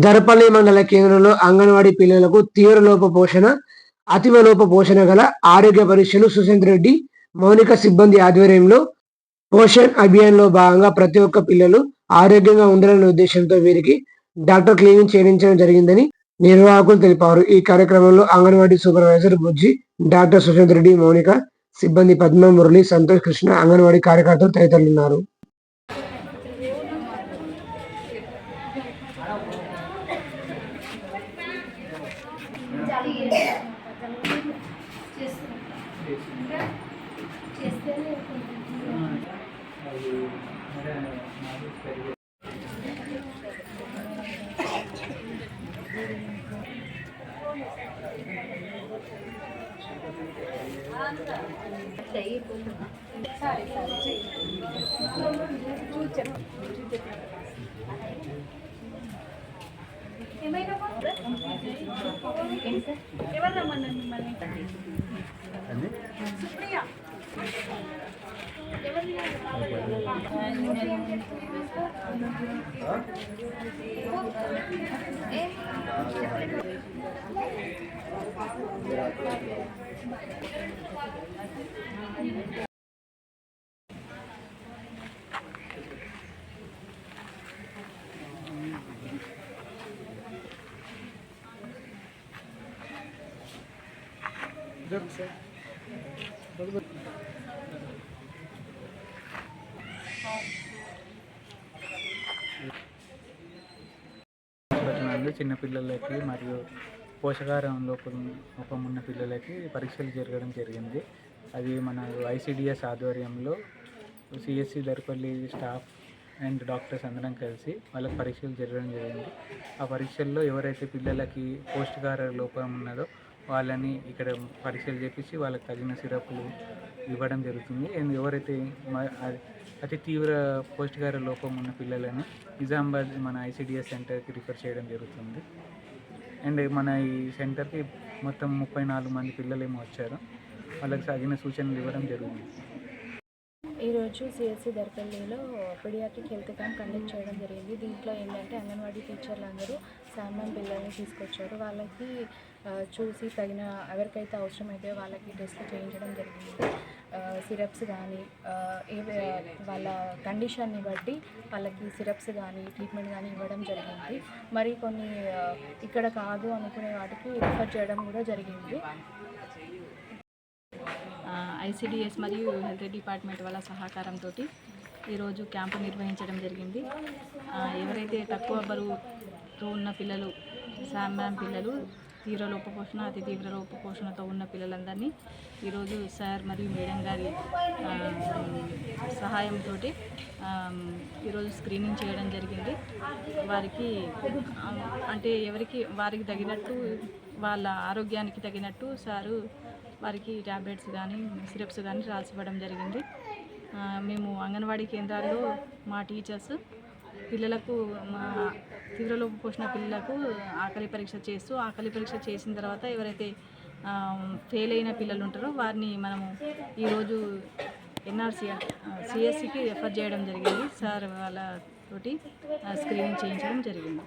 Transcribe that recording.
దర్పల్లి మండల కేంద్రంలో అంగన్వాడీ పిల్లలకు తీవ్ర లోప పోషణ అతివ లోప పోషణ గల ఆరోగ్య పరీక్షలు సుశాంత్ రెడ్డి మౌనిక సిబ్బంది ఆధ్వర్యంలో పోషణ్ అభియాన్లో భాగంగా ప్రతి ఒక్క పిల్లలు ఆరోగ్యంగా ఉండాలనే ఉద్దేశంతో వీరికి డాక్టర్ క్లీనింగ్ చేయించడం జరిగిందని నిర్వాహకులు తెలిపారు. ఈ కార్యక్రమంలో అంగన్వాడీ సూపర్వైజర్ బుజ్జి డాక్టర్ సుశాంత్ రెడ్డి మౌనిక సిబ్బంది పద్మ మురళి సంతోష్ కృష్ణ అంగన్వాడీ కార్యకర్తలు తదితరులు ఉన్నారు ఎవరు రమ్మన్నారు మిమ్మల్ని సుప్రియ హాస్పిటల్ చిన్నపిల్లలకి మరియు పోషకాహారం లోపం ఉన్న పిల్లలకి పరీక్షలు జరగడం జరిగింది. అది మన ఐసిడిఎస్ ఆధ్వర్యంలో CSC Darpalli staff and doctors అందరం కలిసి వాళ్ళకి పరీక్షలు జరగడం జరిగింది. ఆ పరీక్షల్లో ఎవరైతే పిల్లలకి పౌష్టికాహార లోపం ఉన్నదో వాళ్ళని ఇక్కడ పరీక్షలు చేపించి వాళ్ళకి తగిన సిరప్లు ఇవ్వడం జరుగుతుంది. అండ్ ఎవరైతే అతి తీవ్ర పౌష్టికాహార లోపం ఉన్న పిల్లలని నిజామాబాద్ మన ఐసిడిఎస్ సెంటర్కి రిఫర్ చేయడం జరుగుతుంది. అండ్ మన ఈ సెంటర్కి మొత్తం ముప్పై నాలుగు మంది పిల్లలు ఏమో వచ్చారు. వాళ్ళకి తగిన సూచనలు ఇవ్వడం జరుగుతుంది. ఈరోజు సిఎస్సి దర్పల్లిలో పిడియాట్రిక్ హెల్త్ క్యాంప్ కండక్ట్ చేయడం జరిగింది. దీంట్లో ఏంటంటే అంగన్వాడీ టీచర్లు అందరూ శాంబమ్ పిల్లల్ని తీసుకొచ్చారు. వాళ్ళకి చూసి తగిన ఎవరికైతే అవసరమైతే వాళ్ళకి టెస్ట్లు చేయించడం జరిగింది. సిరప్స్ కానీ వాళ్ళ కండిషన్ని బట్టి వాళ్ళకి సిరప్స్ కానీ ట్రీట్మెంట్ కానీ ఇవ్వడం జరిగింది. మరి కొన్ని ఇక్కడ కాదు అనుకునే వాటికి రిఫర్ చేయడం కూడా జరిగింది. ఐసిడిఎస్ మరియు హెల్త్ డిపార్ట్మెంట్ వాళ్ళ సహకారంతో ఈరోజు క్యాంపు నిర్వహించడం జరిగింది. ఎవరైతే తక్కువ బరువుతో ఉన్న పిల్లలు శామ్యామ్ పిల్లలు తీవ్ర లోపపోషణ అతి తీవ్ర లోపపోషణతో ఉన్న పిల్లలందరినీ ఈరోజు సార్ మరియు మేడం గారి సహాయంతో ఈరోజు స్క్రీనింగ్ చేయడం జరిగింది. వారికి అంటే ఎవరికి వారికి తగినట్టు వాళ్ళ ఆరోగ్యానికి తగినట్టు సారు వారికి ట్యాబ్లెట్స్ కానీ సిరప్స్ కానీ రాసివ్వడం జరిగింది. మేము అంగన్వాడీ కేంద్రాల్లో మా టీచర్స్ పిల్లలకు మా తీవ్రలోపు పోసిన పిల్లలకు ఆకలి పరీక్ష చేస్తూ ఆకలి పరీక్ష చేసిన తర్వాత ఎవరైతే ఫెయిల్ అయిన పిల్లలు ఉంటారో వారిని మనము ఈరోజు ఎన్ఆర్సీ సిఎస్సికి రెఫర్ చేయడం జరిగింది. సార్ వాళ్ళతోటి స్క్రీనింగ్ చేయించడం జరిగింది.